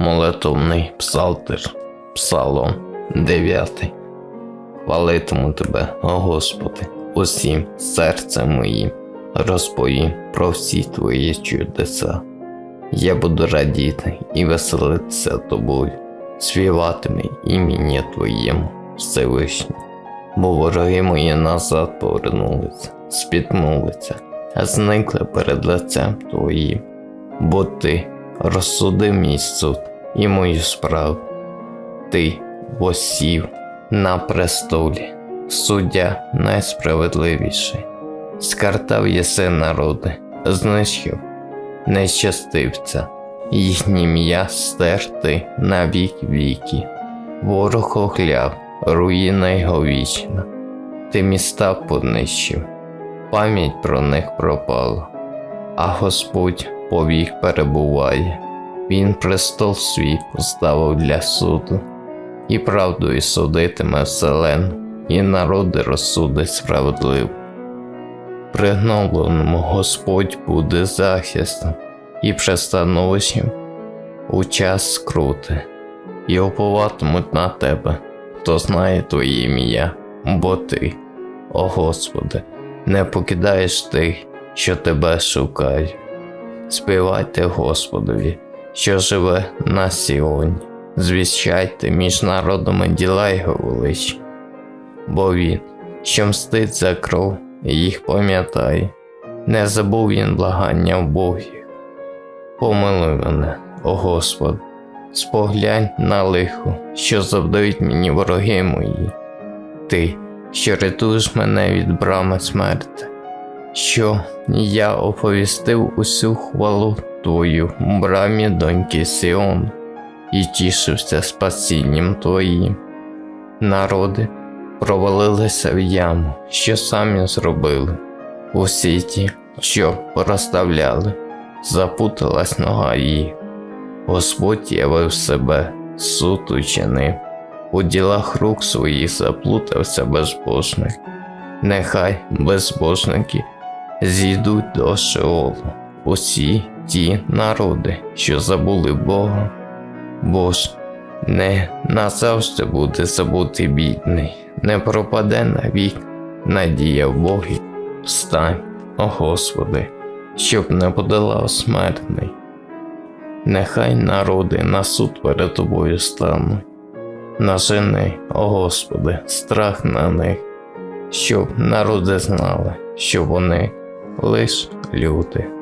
молитовний псалтир, Псалом 9. Хвалитиму тебе, Господи, усім серцем моїм, розповім про всі твої чудеса. Я буду радіти і веселитися тобою, співатиме ім'я Твоєму Всевишній. Бо вороги мої назад повернулися, спітнулися, а зникли перед лицем Твоїм, бо Ти розсудив мій суд і мою справу. Ти восів на престолі, суддя найсправедливіший, скартав єси народи, знищив нещастивця, їхнє ім'я стерти на вік віки. Ворог огляв, руїна його вічна, ти міста понищив, пам'ять про них пропала, а Господь повік перебуває, Він престол свій поставив для суду, і правдою судитиме вселену, і народи розсудить справедливо. Пригнобленому Господь буде захистом і пристановищем у час скрути, і оповатимуть на тебе, хто знає твоє ім'я, бо ти, о Господи, не покидаєш тих, що тебе шукають. Співайте Господові, що живе на Сіоні, звіщайте між народами діла його величі, бо він, що мстить за кров, їх пам'ятає, не забув він благання вбогих. Помилуй мене, о Господи, споглянь на лихо, що завдають мені вороги мої, ти, що рятуєш мене від брами смерти, що я оповістив усю хвалу Твою в брамі доньки Сіон і тішився спасінням Твоїм. Народи провалилися в яму, що самі зробили, усі ті, що порозставляли, запуталась нога їх. Господь явив себе, суд учинив, у ділах рук своїх заплутався безбожник. Нехай безбожники зійдуть до Шеолу, усі ті народи, що забули Бога. Бо ж не назавжди буде забути бідний, не пропаде навік надія в Богі. Встань, о Господи, щоб не подолав смертний. Нехай народи на суд перед тобою стануть. Нажени, о Господи, страх на них, щоб народи знали, що вони лиш люди.